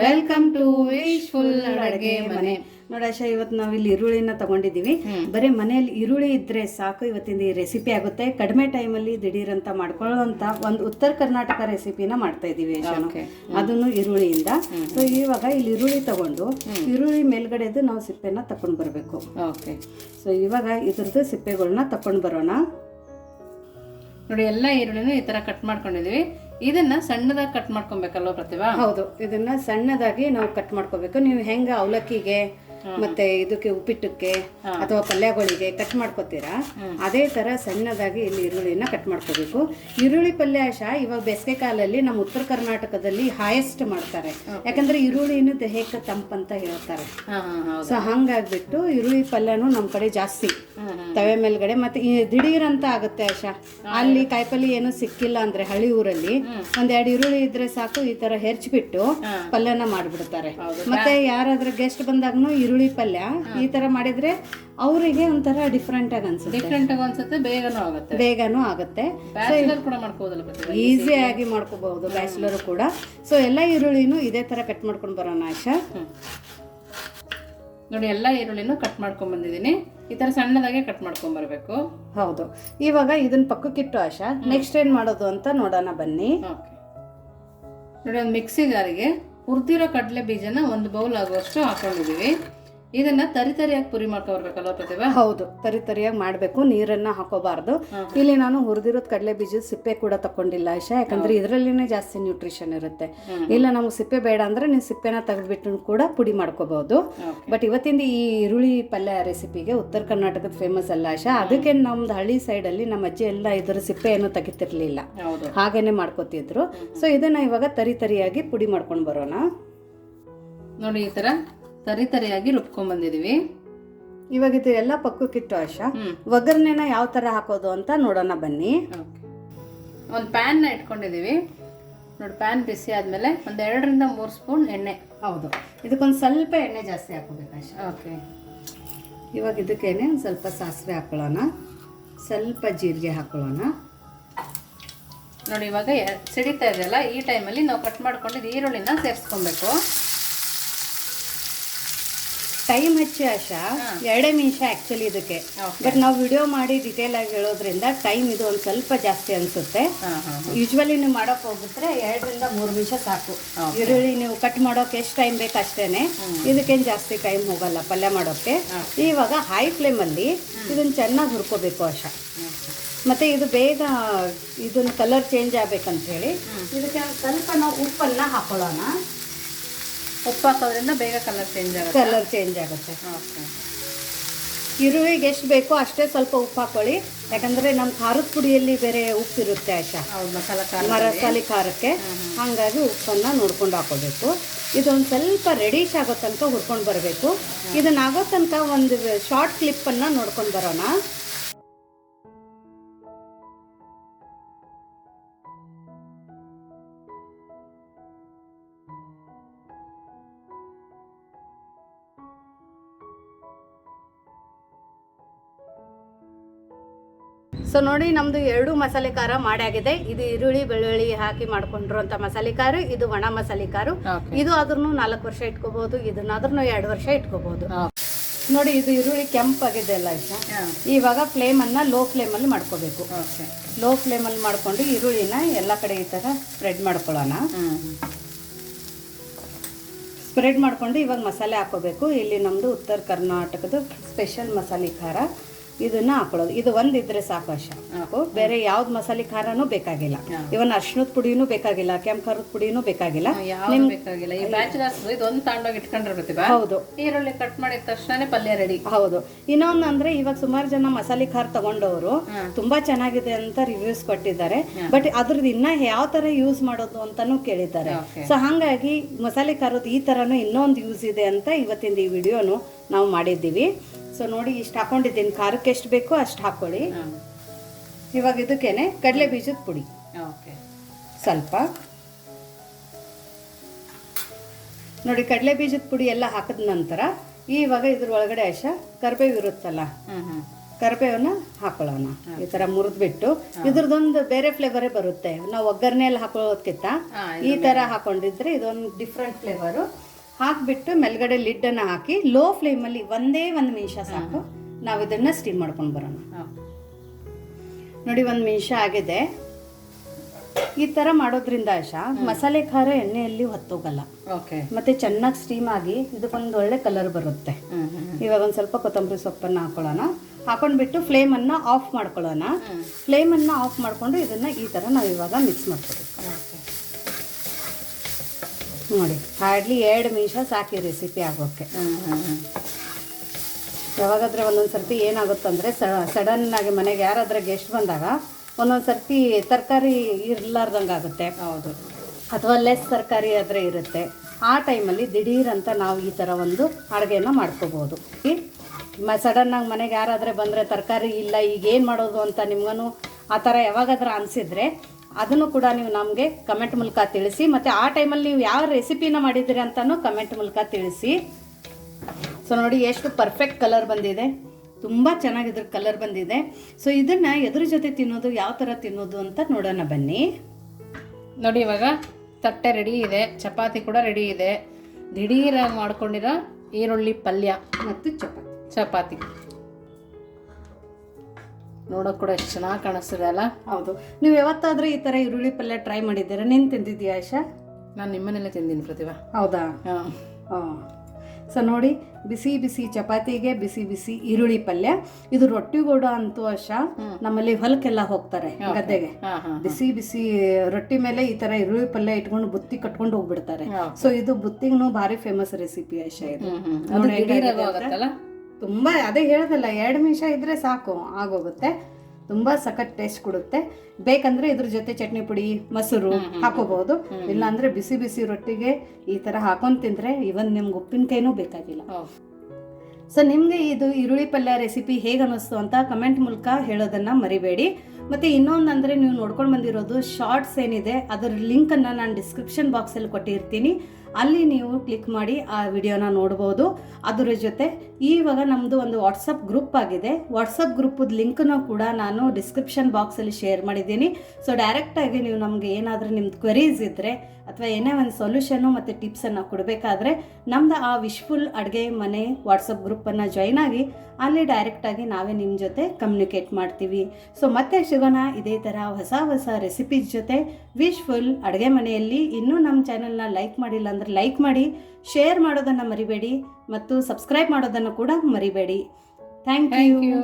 Welcome to wishful ಅಡುಗೆ ಮನೆ. ನೋಡಿ ಆಶಾ ಇವತ್ತು ನಾವು ಇಲ್ಲಿ ಈರುಳ್ಳಿನ ತಗೊಂಡಿದ್ದೀವಿ. ಬರೀ ಮನೆಯಲ್ಲಿ ಈರುಳ್ಳಿ ಇದ್ರೆ ಸಾಕು ಇವತ್ತಿನ ಈ ರೆಸಿಪಿ ಆಗುತ್ತೆ. ಕಡಿಮೆ ಟೈಮಲ್ಲಿ ದಿಢೀರ್ ಅಂತ ಮಾಡ್ಕೊಳ್ಳೋಂತ ಒಂದು ಉತ್ತರ ಕರ್ನಾಟಕ ರೆಸಿಪಿನ ಮಾಡ್ತಾ ಇದ್ದೀವಿ. ಅದನ್ನು ಈರುಳ್ಳಿಯಿಂದ. ಸೊ ಇವಾಗ ಇಲ್ಲಿ ಈರುಳ್ಳಿ ತಗೊಂಡು ಈರುಳ್ಳಿ ಮೇಲ್ಗಡೆದು ನಾವು ಸಿಪ್ಪೆನ ತಕೊಂಡು ಬರಬೇಕು. ಓಕೆ ಸೊ ಇವಾಗ ಇದ್ರದ್ದು ಸಿಪ್ಪೆಗಳನ್ನ ತಕೊಂಡು ಬರೋಣ. ನೋಡಿ ಎಲ್ಲ ಈರುಳ್ಳಿನೂ ಈ ಥರ ಕಟ್ ಮಾಡ್ಕೊಂಡಿದೀವಿ. ಇದನ್ನ ಸಣ್ಣದಾಗಿ ಕಟ್ ಮಾಡ್ಕೊಬೇಕಲ್ವ ಪ್ರತಿಭಾ? ಹೌದು ಇದನ್ನ ಸಣ್ಣದಾಗಿ ನಾವು ಕಟ್ ಮಾಡ್ಕೋಬೇಕು. ನೀವು ಹೆಂಗ ಅವಲಕ್ಕಿಗೆ ಮತ್ತೆ ಇದಕ್ಕೆ ಉಪ್ಪಿಟ್ಟಕ್ಕೆ ಅಥವಾ ಪಲ್ಯಗಳಿಗೆ ಕಟ್ ಮಾಡ್ಕೋತೀರಾ? ಅದೇ ತರ ಸಣ್ಣದಾಗಿ ಇಲ್ಲಿ ಈರುಳ್ಳಿನ ಕಟ್ ಮಾಡ್ಕೋಬೇಕು. ಈರುಳ್ಳಿ ಪಲ್ಯ ಆಶ ಇವಾಗ ಬೇಸಿಗೆ ಕಾಲದಲ್ಲಿ ನಮ್ಮ ಉತ್ತರ ಕರ್ನಾಟಕದಲ್ಲಿ ಹಾಯೆಸ್ಟ್ ಮಾಡ್ತಾರೆ. ಯಾಕಂದ್ರೆ ಈರುಳ್ಳಿನ ದೇಹಕ್ಕೆ ತಂಪಂತ ಹೇಳ್ತಾರೆ. ಸೊ ಹಂಗಾಗ್ಬಿಟ್ಟು ಈರುಳ್ಳಿ ಪಲ್ಯನೂ ನಮ್ಮ ಕಡೆ ಜಾಸ್ತಿ. ತವೆ ಮೇಲ್ಗಡೆ ಮತ್ತೆ ದಿಢೀರ್ ಅಂತ ಆಗುತ್ತೆ ಆಶಾ. ಅಲ್ಲಿ ಕಾಯಿಪಲ್ಲೆ ಏನು ಸಿಕ್ಕಿಲ್ಲ ಅಂದ್ರೆ ಹಳ್ಳಿ ಊರಲ್ಲಿ ಒಂದೆರಡು ಈರುಳ್ಳಿ ಇದ್ರೆ ಸಾಕು ಈ ತರ ಹೆರ್ಚ್ಬಿಟ್ಟು ಪಲ್ಯನ ಮಾಡ್ಬಿಡ್ತಾರೆ. ಮತ್ತೆ ಯಾರಾದ್ರೂ ಗೆಸ್ಟ್ ಬಂದಾಗನು ಈರುಳ್ಳಿ ಪಲ್ಯ ಈ ತರ ಮಾಡಿದ್ರೆ ಅವರಿಗೆ ಒಂಥರ ಡಿಫ್ರೆಂಟ್ ಆಗಿ ಅನ್ಸುತ್ತೆ. ಡಿಫ್ರೆಂಟ್ ಆಗಿ ಅನ್ಸುತ್ತೆ ಬೇಗನೂ ಆಗುತ್ತೆ. ಬೇಗನೂ ಆಗುತ್ತೆ. ಕೂಡ ಈಸಿ ಆಗಿ. ಮಾಡ್ಕೋಬಹುದು ಬ್ಯಾಚುಲರ್ ಕೂಡ. ಸೊ ಎಲ್ಲ ಈರುಳ್ಳಿನೂ ಇದೇ ತರ ಕಟ್ ಮಾಡ್ಕೊಂಡು ಬರೋಣ ಆಶಾ. ನೋಡಿ ಎಲ್ಲ ಈರುಳ್ಳಿನೂ ಕಟ್ ಮಾಡ್ಕೊಂಡ್ ಬಂದಿದ್ದೀನಿ. ಈ ತರ ಸಣ್ಣದಾಗೆ ಕಟ್ ಮಾಡ್ಕೊಂಡ್ ಬರಬೇಕು. ಹೌದು. ಇವಾಗ ಇದನ್ನ ಪಕ್ಕಕ್ಕಿಟ್ಟು ಆಶಾ ನೆಕ್ಸ್ಟ್ ಏನ್ ಮಾಡೋದು ಅಂತ ನೋಡೋಣ ಬನ್ನಿ. ನೋಡಿ ಒಂದು ಮಿಕ್ಸಿ ಜಾರಿಗೆ ಹುರ್ದಿರೋ ಕಡಲೆ ಬೀಜನ ಒಂದು ಬೌಲ್ ಆಗುವಷ್ಟು ಹಾಕೊಂಡಿದೀವಿ ಇದನ್ನ ತರಿ ತರಿಯಾಗಿ ಪುರಿ ಮಾಡ್ಕೊಬರ್ಬೇಕಲ್ವ ಪ್ರತಿಭಾ? ಹೌದು ತರಿ ತರಿಯಾಗಿ ಮಾಡಬೇಕು ನೀರನ್ನ ಹಾಕೋಬಾರ್ದು. ಇಲ್ಲಿ ನಾನು ಹುರಿದಿರೋದ್ ಕಡಲೆ ಬೀಜದ ಸಿಪ್ಪೆ ಕೂಡ ತಕೊಂಡಿಲ್ಲ ಆಶಾ ಯಾಕಂದ್ರೆ ಇದರಲ್ಲಿನೇ ಜಾಸ್ತಿ ನ್ಯೂಟ್ರಿಷನ್ ಇರುತ್ತೆ. ಇಲ್ಲ ನಮ್ಗೆ ಸಿಪ್ಪೆ ಬೇಡ ಅಂದ್ರೆ ನೀವು ಸಿಪ್ಪೆನ ತೆಗೆದ್ಬಿಟ್ಟು ಕೂಡ ಪುಡಿ ಮಾಡ್ಕೋಬಹುದು. ಬಟ್ ಇವತ್ತಿಂದ ಈ ಈರುಳ್ಳಿ ಪಲ್ಯ ರೆಸಿಪಿಗೆ ಉತ್ತರ ಕರ್ನಾಟಕದ ಫೇಮಸ್ ಅಲ್ಲ ಆಶಾ ಅದಕ್ಕೆ ನಮ್ದು ಹಳ್ಳಿ ಸೈಡ್ ಅಲ್ಲಿ ನಮ್ಮ ಅಜ್ಜಿ ಎಲ್ಲ ಇದರ ಸಿಪ್ಪೆ ಏನು ತೆಗಿತಿರ್ಲಿಲ್ಲ ಹಾಗೇನೆ ಮಾಡ್ಕೋತಿದ್ರು. ಸೊ ಇದನ್ನ ಇವಾಗ ತರಿ ತರಿಯಾಗಿ ಪುಡಿ ಮಾಡ್ಕೊಂಡು ಬರೋಣ. ನೋಡಿ ಈ ತರ. ತರಿ ತರಿಯಾಗಿ ರುಬ್ಕೊಂಡ್ಬಂದಿದ್ದೀವಿ ಇವಾಗ ಇದು ಎಲ್ಲ ಪಕ್ಕಕ್ಕಿಟ್ಟು ಆಶಾ ಒಗ್ಗರಣೆನ ಯಾವ ತರ ಹಾಕೋದು ಅಂತ ನೋಡೋಣ ಬನ್ನಿ. ಒಂದು ಪ್ಯಾನ್ನ ಇಟ್ಕೊಂಡಿದ್ದೀವಿ ನೋಡಿ ಪ್ಯಾನ್ ಬಿಸಿ ಆದಮೇಲೆ ಒಂದು ಎರಡರಿಂದ ಮೂರು ಸ್ಪೂನ್ ಎಣ್ಣೆ. ಹೌದು. ಇದಕ್ಕೊಂದು ಸ್ವಲ್ಪ ಎಣ್ಣೆ ಜಾಸ್ತಿ ಹಾಕೋಬೇಕು ಆಶಾ. ಓಕೆ. ಇವಾಗ ಇದಕ್ಕೇನೆ ಒಂದು ಸ್ವಲ್ಪ ಸಾಸಿವೆ ಹಾಕೊಳ್ಳೋಣ. ಸ್ವಲ್ಪ ಜೀರಿಗೆ ಹಾಕೊಳ್ಳೋಣ. ನೋಡಿ ಇವಾಗ ಸಿಡಿತಾ ಇದೆಯಲ್ಲ ಈ ಟೈಮಲ್ಲಿ ನಾವು ಕಟ್ ಮಾಡ್ಕೊಂಡಿದ್ದು ಈರುಳ್ಳಿನ ಸೇರಿಸ್ಕೊಬೇಕು. ಟೈಮ್ ಹೆಚ್ಚು ಆಶಾ ಎರಡೇ ನಿಮಿಷ ಆ್ಯಕ್ಚುಲಿ ಇದಕ್ಕೆ. ಬಟ್ ನಾವು ವಿಡಿಯೋ ಮಾಡಿ ಡಿಟೇಲ್ ಆಗಿ ಹೇಳೋದ್ರಿಂದ ಟೈಮ್ ಇದು ಒಂದು ಸ್ವಲ್ಪ ಜಾಸ್ತಿ ಅನ್ಸುತ್ತೆ. ಯೂಶ್ವಲಿ ನೀವು ಮಾಡೋಕೆ ಹೋಗಿದ್ರೆ ಎರಡರಿಂದ ಮೂರು ನಿಮಿಷ ಸಾಕು. ಈರುಳ್ಳಿ ನೀವು ಕಟ್ ಮಾಡೋಕೆ ಎಷ್ಟು ಟೈಮ್ ಬೇಕು ಅಷ್ಟೇನೆ. ಇದಕ್ಕೇನು ಜಾಸ್ತಿ ಟೈಮ್ ಹೋಗಲ್ಲ ಪಲ್ಯ ಮಾಡೋಕ್ಕೆ. ಇವಾಗ ಹೈ ಫ್ಲೇಮಲ್ಲಿ ಇದನ್ನ ಚೆನ್ನಾಗಿ ಹುರ್ಕೋಬೇಕು ಆಶಾ. ಮತ್ತೆ ಇದು ಬೇಗ ಇದನ್ನ ಕಲರ್ ಚೇಂಜ್ ಆಗ್ಬೇಕಂತ ಹೇಳಿ ಇದಕ್ಕೆ ಸ್ವಲ್ಪ ನಾವು ಉಪ್ಪನ್ನ ಹಾಕೊಳ್ಳೋಣ. ಉಪ್ಪು ಹಾಕೋದ್ರಿಂದ ಬೇಗ ಕಲರ್ ಚೇಂಜ್ ಆಗುತ್ತೆ? ಕಲರ್ ಚೇಂಜ್ ಆಗುತ್ತೆ. ಓಕೆ ಈರುಳ್ಳಿಗೆ ಎಷ್ಟು ಬೇಕೋ ಅಷ್ಟೇ ಸ್ವಲ್ಪ ಉಪ್ಪು ಹಾಕೊಳ್ಳಿ. ಯಾಕಂದ್ರೆ ನಮ್ಮ ಖಾರದ ಪುಡಿಯಲ್ಲಿ ಬೇರೆ ಉಪ್ಪು ಇರುತ್ತೆ ಆಶಾ ಹೌದು ಮಸಾಲ ಖಾರ ಮರಸಾಲಿ ಖಾರಕ್ಕೆ. ಹಾಗಾಗಿ ಉಪ್ಪನ್ನ ನೋಡ್ಕೊಂಡು ಹಾಕೋಬೇಕು. ಇದೊಂದು ಸ್ವಲ್ಪ ರೆಡಿಶ್ ಆಗೋ ತನಕ ಹುರ್ಕೊಂಡು ಬರಬೇಕು. ಇದನ್ನಾಗೋ ತನಕ ಒಂದು ಶಾರ್ಟ್ ಕ್ಲಿಪ್ಪನ್ನು ನೋಡ್ಕೊಂಡು ಬರೋಣ. ಸೊ ನೋಡಿ ನಮ್ದು ಎರಡು ಮಸಾಲೆ ಖಾರ ಮಾಡಾಗಿದೆ ಇದು ಈರುಳ್ಳಿ ಬೆಳ್ಳುಳ್ಳಿ ಹಾಕಿ ಮಾಡ್ಕೊಂಡಿರುವಂತ ಮಸಾಲೆ ಖಾರ ಇದು ಒಣ ಮಸಾಲೆ ಖಾರ. ಇದು ಆದ್ರೂ ನಾಲ್ಕು ವರ್ಷ ಇಟ್ಕೋಬಹುದು ಇದನ್ನಾದ್ರೂ ಎರಡು ವರ್ಷ ಇಟ್ಕೋಬಹುದು ನೋಡಿ ಇದು ಈರುಳ್ಳಿ ಕೆಂಪಾಗಿದೆ ಅಲ್ಲ ಇವಾಗ ಫ್ಲೇಮ್ ಅನ್ನ ಲೋ ಫ್ಲೇಮ್ ಅಲ್ಲಿ ಮಾಡ್ಕೋಬೇಕು ಲೋ ಫ್ಲೇಮ್ ಅಲ್ಲಿ ಮಾಡ್ಕೊಂಡು ಈರುಳ್ಳಿನ ಎಲ್ಲ ಕಡೆ ಈ ತರ ಸ್ಪ್ರೆಡ್ ಮಾಡ್ಕೊಳ್ಳೋಣ. ಸ್ಪ್ರೆಡ್ ಮಾಡ್ಕೊಂಡು ಇವಾಗ ಮಸಾಲೆ ಹಾಕೋಬೇಕು. ಇಲ್ಲಿ ನಮ್ದು ಉತ್ತರ ಕರ್ನಾಟಕದ ಸ್ಪೆಷಲ್ ಮಸಾಲೆ ಖಾರ. ಇದನ್ನ ಹಾಕೊಳ್ಳೋದು. ಇದು ಒಂದಿದ್ರೆ ಸಾಕು ಅಶ ಸಾಕು ಬೇರೆ ಯಾವ್ದ್ ಮಸಾಲೆ ಖಾರನೂ ಬೇಕಾಗಿಲ್ಲ. ಇವನ್ ಅರ್ಶಿಣದ ಪುಡಿನೂ ಬೇಕಾಗಿಲ್ಲ ಕೆಂಪು ಖಾರದ ಪುಡಿನೂ ಬೇಕಾಗಿಲ್ಲ. ಈ ಬ್ಯಾಚುಲರ್ಸ್ ಇದೊಂದು ಹೌದು. ಈರುಳ್ಳಿ ಕಟ್ ಮಾಡಿದ ತಕ್ಷಣ ಪಲ್ಯ ರೆಡಿ ಹೌದು. ಇನ್ನೊಂದು ಅಂದ್ರೆ ಇವಾಗ ಸುಮಾರು ಜನ ಮಸಾಲೆ ಖಾರ ತಗೊಂಡವರು ತುಂಬಾ ಚೆನ್ನಾಗಿದೆ ಅಂತ ರಿವ್ಯೂಸ್ ಕೊಟ್ಟಿದ್ದಾರೆ. ಬಟ್ ಅದ್ರದ್ದು ಇನ್ನ ಯಾವ ತರ ಯೂಸ್ ಮಾಡೋದು ಅಂತಾನೂ ಕೇಳಿದ್ದಾರೆ. ಸೊ ಹಂಗಾಗಿ ಮಸಾಲೆ ಖಾರದ ಈ ತರನು ಇನ್ನೊಂದು ಯೂಸ್ ಇದೆ ಅಂತ ಇವತ್ತಿಂದ ಈ ವಿಡಿಯೋನು ನಾವು ಮಾಡಿದ್ದೀವಿ. ಸೊ ನೋಡಿ ಇಷ್ಟು ಹಾಕೊಂಡಿದ್ದೀನಿ. ಖಾರಕ್ಕೆ ಎಷ್ಟು ಬೇಕೋ ಅಷ್ಟು ಹಾಕೊಳ್ಳಿ. ಇವಾಗ ಇದಕ್ಕೇನೆ ಕಡಲೆ ಬೀಜದ ಪುಡಿ. ಓಕೆ. ಸ್ವಲ್ಪ. ನೋಡಿ ಕಡಲೆ ಬೀಜದ ಪುಡಿ ಎಲ್ಲ ಹಾಕಿದ ನಂತರ ಇವಾಗ ಇದ್ರ ಒಳಗಡೆ ಅಶ ಕರ್ಬೇವು ಇರುತ್ತಲ್ಲ ಕರ್ಬೇವನ್ನ ಹಾಕೊಳ್ಳೋಣ. ಈ ಥರ ಮುರಿದ್ಬಿಟ್ಟು ಇದ್ರದೊಂದು ಬೇರೆ ಫ್ಲೇವರೇ ಬರುತ್ತೆ. ನಾವು ಒಗ್ಗರಣೆಯಲ್ಲಿ ಹಾಕೊಳ್ಳೋದಕ್ಕಿಂತ ಈ ತರ ಹಾಕೊಂಡಿದ್ರೆ ಇದೊಂದು ಡಿಫ್ರೆಂಟ್ ಫ್ಲೇವರು ಹಾಕಿಬಿಟ್ಟು ಮೇಲ್ಗಡೆ ಲಿಡ್ಡನ್ನು ಹಾಕಿ ಲೋ ಫ್ಲೇಮಲ್ಲಿ ಒಂದೇ ಒಂದು ನಿಮಿಷ ಸಾಕು. ನಾವು ಇದನ್ನು ಸ್ಟೀಮ್ ಮಾಡ್ಕೊಂಡು ಬರೋಣ. ನೋಡಿ ಒಂದು ನಿಮಿಷ ಆಗಿದೆ. ಈ ಥರ ಮಾಡೋದ್ರಿಂದ ಆಶಾ ಮಸಾಲೆ ಖಾರ ಎಣ್ಣೆಯಲ್ಲಿ ಹೊತ್ತೋಗಲ್ಲ. ಓಕೆ ಮತ್ತೆ ಚೆನ್ನಾಗಿ ಸ್ಟೀಮ್ ಆಗಿ ಇದಕ್ಕೊಂದು ಒಳ್ಳೆ ಕಲರ್ ಬರುತ್ತೆ. ಇವಾಗ ಒಂದು ಸ್ವಲ್ಪ ಕೊತ್ತಂಬರಿ ಸೊಪ್ಪನ್ನು ಹಾಕೊಳ್ಳೋಣ. ಹಾಕೊಂಡ್ಬಿಟ್ಟು ಫ್ಲೇಮನ್ನು ಆಫ್ ಮಾಡ್ಕೊಳ್ಳೋಣ. ಫ್ಲೇಮನ್ನು ಆಫ್ ಮಾಡಿಕೊಂಡು ಇದನ್ನು ಈ ಥರ ನಾವು ಇವಾಗ ಮಿಕ್ಸ್ ಮಾಡ್ಕೊಬೇಕು. ನೋಡಿ ಹಾರ್ಡ್ಲಿ ಎರಡು ನಿಮಿಷ ಸಾಕಿ ರೆಸಿಪಿ ಆಗೋಕ್ಕೆ. ಯಾವಾಗಾದರೆ ಒಂದೊಂದು ಸರ್ತಿ ಏನಾಗುತ್ತಂದರೆ ಸಡನ್ ಆಗಿ ಮನೆಗೆ ಯಾರಾದ್ರೂ ಗೆಸ್ಟ್ ಬಂದಾಗ ಒಂದೊಂದು ಸರ್ತಿ ತರಕಾರಿ ಇರ್ಲಾರ್ದಂಗೆ ಆಗುತ್ತೆ. ಹೌದು. ಅಥವಾ ಲೆಸ್ ತರಕಾರಿ ಆದರೆ ಇರುತ್ತೆ. ಆ ಟೈಮಲ್ಲಿ ದಿಢೀರಂತ ಅಂತ ನಾವು ಈ ಥರ ಒಂದು ಅಡುಗೆನ ಮಾಡ್ಕೋಬೋದು. ಮ ಸಡನ್ನಾಗಿ ಮನೆಗೆ ಯಾರಾದರೆ ಬಂದರೆ ತರಕಾರಿ ಇಲ್ಲ ಈಗ ಏನು ಮಾಡೋದು ಅಂತ ನಿಮ್ಗೂ ಆ ಥರ ಯಾವಾಗಾದ್ರೂ ಅನಿಸಿದ್ರೆ ಅದನ್ನು ಕೂಡ ನೀವು ನಮಗೆ ಕಮೆಂಟ್ ಮೂಲಕ ತಿಳಿಸಿ, ಮತ್ತು ಆ ಟೈಮಲ್ಲಿ ನೀವು ಯಾವ ರೆಸಿಪಿನ ಮಾಡಿದ್ದೀರಿ ಅಂತಲೂ ಕಮೆಂಟ್ ಮೂಲಕ ತಿಳಿಸಿ. ಸೊ ನೋಡಿ, ಎಷ್ಟು ಪರ್ಫೆಕ್ಟ್ ಕಲರ್ ಬಂದಿದೆ. ತುಂಬ ಚೆನ್ನಾಗಿ ಇದ್ರ ಕಲರ್ ಬಂದಿದೆ. ಸೊ ಇದನ್ನು ಎದ್ರ ಜೊತೆ ತಿನ್ನೋದು ಯಾವ ಥರ ತಿನ್ನೋದು ಅಂತ ನೋಡೋಣ ಬನ್ನಿ. ನೋಡಿ, ಇವಾಗ ತಟ್ಟೆ ರೆಡಿ ಇದೆ, ಚಪಾತಿ ಕೂಡ ರೆಡಿ ಇದೆ. ದಿಢೀರಾಗಿ ಮಾಡ್ಕೊಂಡಿರೋ ಈರುಳ್ಳಿ ಪಲ್ಯ ಮತ್ತು ಚಪಾತಿ. ಚಪಾತಿ. ನೋಡೋಕೆ ಕೂಡ ಎಷ್ಟು ಚೆನ್ನಾಗಿ ಕಾಣಿಸ್ತದೆ ಅಲ್ಲ? ಹೌದು. ನೀವು ಯಾವತ್ತಾದರೂ ಈ ಥರ ಈರುಳ್ಳಿ ಪಲ್ಯ ಟ್ರೈ ಮಾಡಿದ್ದೀರಾ? ನೀನು ತಿಂದಿದ್ದೀಯಾ ಆಶಾ ನಾನು ನಿಮ್ಮನೇಲೆ ತಿಂದೀನಿ ಪ್ರತಿಭಾ. ಹೌದಾ? ಹಾಂ. ಹಾಂ. ಸೊ ನೋಡಿ ಬಿಸಿ ಬಿಸಿ ಚಪಾತಿಗೆ ಬಿಸಿ ಬಿಸಿ ಈರುಳ್ಳಿ ಪಲ್ಯ. ಇದು ರೊಟ್ಟಿಗೂಡ ಅಂತೂ ಅಶ ನಮ್ಮಲ್ಲಿ ಹೊಲಕ್ಕೆಲ್ಲ ಹೋಗ್ತಾರೆ ಗದ್ದೆಗೆ. ಬಿಸಿ ಬಿಸಿ ರೊಟ್ಟಿ ಮೇಲೆ ಈ ತರ ಈರುಳ್ಳಿ ಪಲ್ಯ ಇಟ್ಕೊಂಡು ಬುತ್ತಿ ಕಟ್ಕೊಂಡು ಹೋಗ್ಬಿಡ್ತಾರೆ. ಸೊ ಇದು ಬುತ್ತಿಗೂ ಭಾರಿ ಫೇಮಸ್ ರೆಸಿಪಿ ಆಶಾ ಇದು. ತುಂಬಾ ಅದೇ ಹೇಳಿದಲ್ಲ ಎರಡು ನಿಮಿಷ ಇದ್ರೆ ಸಾಕು ಆಗೋಗುತ್ತೆ. ತುಂಬಾ ಸಖತ್ ಟೇಸ್ಟ್ ಕೊಡುತ್ತೆ. ಬೇಕಂದ್ರೆ ಇದ್ರ ಜೊತೆ ಚಟ್ನಿ ಪುಡಿ ಮೊಸರು ಹಾಕೋಬಹುದು ಇಲ್ಲಾಂದ್ರೆ ಬಿಸಿ ಬಿಸಿ ರೊಟ್ಟಿಗೆ ಈ ತರ ಹಾಕೊಂಡ್ ತಿಂದ್ರೆ ಇವನ್ ನಿಮ್ಗೆ ಉಪ್ಪಿನಕಾಯಿನೂ ಬೇಕಾಗಿಲ್ಲ. ಸೊ ನಿಮಗೆ ಇದು ಈರುಳ್ಳಿ ಪಲ್ಯ ರೆಸಿಪಿ ಹೇಗೆ ಅನ್ನಿಸ್ತು ಅಂತ ಕಮೆಂಟ್ ಮೂಲಕ ಹೇಳೋದನ್ನ ಮರಿಬೇಡಿ. ಮತ್ತೆ ಇನ್ನೊಂದಂದ್ರೆ ಅಂದರೆ ನೀವು ನೋಡ್ಕೊಂಡು ಬಂದಿರೋದು ಶಾರ್ಟ್ಸ್ ಏನಿದೆ ಅದರ ಲಿಂಕನ್ನು ನಾನು ಡಿಸ್ಕ್ರಿಪ್ಷನ್ ಬಾಕ್ಸಲ್ಲಿ ಕೊಟ್ಟಿರ್ತೀನಿ. ಅಲ್ಲಿ ನೀವು ಕ್ಲಿಕ್ ಮಾಡಿ ಆ ವಿಡಿಯೋನ ನೋಡ್ಬೋದು. ಅದರ ಜೊತೆ ಈವಾಗ ನಮ್ಮದು ಒಂದು ವಾಟ್ಸಪ್ ಗ್ರೂಪ್ ಆಗಿದೆ. ವಾಟ್ಸಪ್ ಗ್ರೂಪದ ಲಿಂಕನ್ನು ಕೂಡ ನಾನು ಡಿಸ್ಕ್ರಿಪ್ಷನ್ ಬಾಕ್ಸಲ್ಲಿ ಶೇರ್ ಮಾಡಿದ್ದೀನಿ. ಸೊ ಡೈರೆಕ್ಟಾಗಿ ನೀವು ನಮಗೆ ಏನಾದರೂ ನಿಮ್ದು ಕ್ವೆರೀಸ್ ಇದ್ದರೆ ಅಥವಾ ಏನೇ ಒಂದು ಸೊಲ್ಯೂಷನ್ನು ಮತ್ತು ಟಿಪ್ಸನ್ನು ಕೊಡಬೇಕಾದ್ರೆ ನಮ್ದು ಆ ವಿಶ್ಫುಲ್ ಅಡುಗೆ ಮನೆ ವಾಟ್ಸಪ್ ಗ್ರೂಪನ್ನು ಜಾಯ್ನ್ ಆಗಿ ಅಲ್ಲಿ ಡೈರೆಕ್ಟಾಗಿ ನಾವೇ ನಿಮ್ಮ ಜೊತೆ ಕಮ್ಯುನಿಕೇಟ್ ಮಾಡ್ತೀವಿ. ಸೊ ಮತ್ತೆ ಸಿಗೋಣ ಇದೇ ಥರ ಹೊಸ ಹೊಸ ರೆಸಿಪೀಸ್ ಜೊತೆ ವಿಶ್ಫುಲ್ ಅಡುಗೆ ಮನೆಯಲ್ಲಿ. ಇನ್ನೂ ನಮ್ಮ ಚಾನಲ್ನ ಲೈಕ್ ಮಾಡಿಲ್ಲ ಅಂದರೆ ಲೈಕ್ ಮಾಡಿ ಶೇರ್ ಮಾಡೋದನ್ನು ಮರಿಬೇಡಿ ಮತ್ತು ಸಬ್ಸ್ಕ್ರೈಬ್ ಮಾಡೋದನ್ನು ಕೂಡ ಮರಿಬೇಡಿ. Thank you